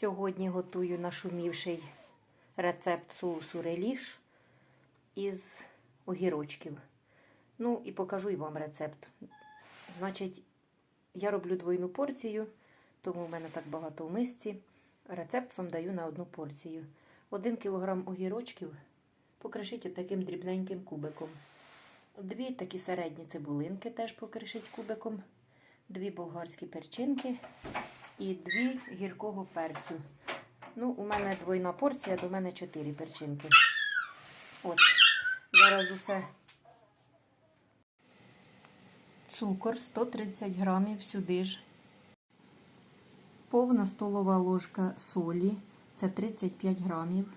Сьогодні готую нашумівший рецепт соусу реліш із огірочків. Ну і покажу і вам рецепт. Значить, я роблю двойну порцію, тому в мене так багато в мисці. Рецепт вам даю на одну порцію. Один кілограм огірочків покришіть отаким дрібненьким кубиком. Дві такі середні цибулинки теж покришіть кубиком. Дві болгарські перчинки і дві гіркого перцю. Ну, у мене двойна порція, до мене чотири перчинки. От, зараз усе. Цукор 130 грамів сюди ж. Повна столова ложка солі. Це 35 грамів.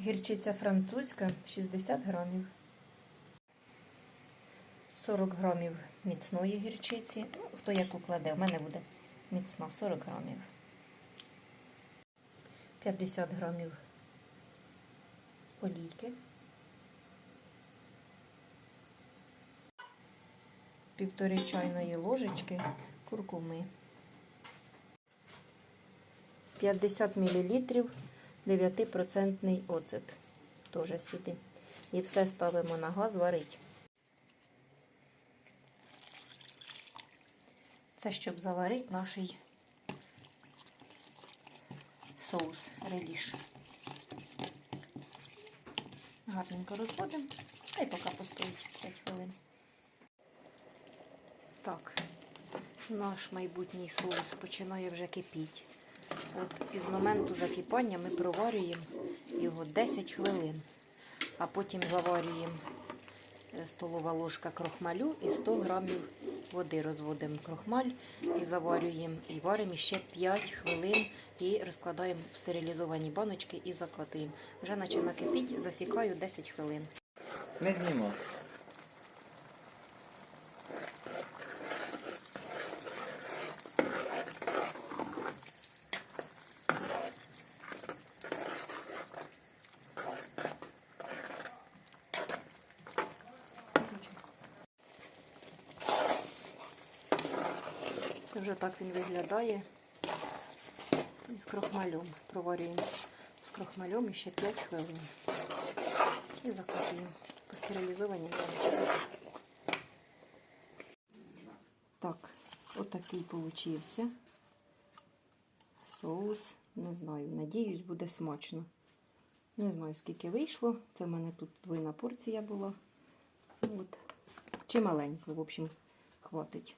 Гірчиця французька 60 грамів. 40 грамів міцної гірчиці. Ну, хто як укладе, у мене буде міцна 40 грамів. 50 грамів олійки. Півтори чайної ложечки куркуми. 50 мл 9% оцет. Теж сюди. І все ставимо на газ варить. Це щоб заварити наш соус реліш. Гарненько розводимо, й поки постоїть 5 хвилин. Так, наш майбутній соус починає вже кипіти. От із моменту закипання ми проварюємо його 10 хвилин, а потім заварюємо столова ложка крохмалю і 100 грамів води розводимо крохмаль і заварюємо і варимо ще 5 хвилин і розкладаємо в стерилізовані баночки і закатуємо. Вже наче накипіть, засікаю 10 хвилин. Не знімав. Це вже так він виглядає. І з крохмалем. Проварюємо з крохмалем ще 5 хвилин. І закатуємо по стерилізованій баночці. Так, отакий получився. Соус. Не знаю, надіюсь, буде смачно. Не знаю, скільки вийшло. Це в мене тут двойна порція була. От. Чи маленько, в общем, хватить.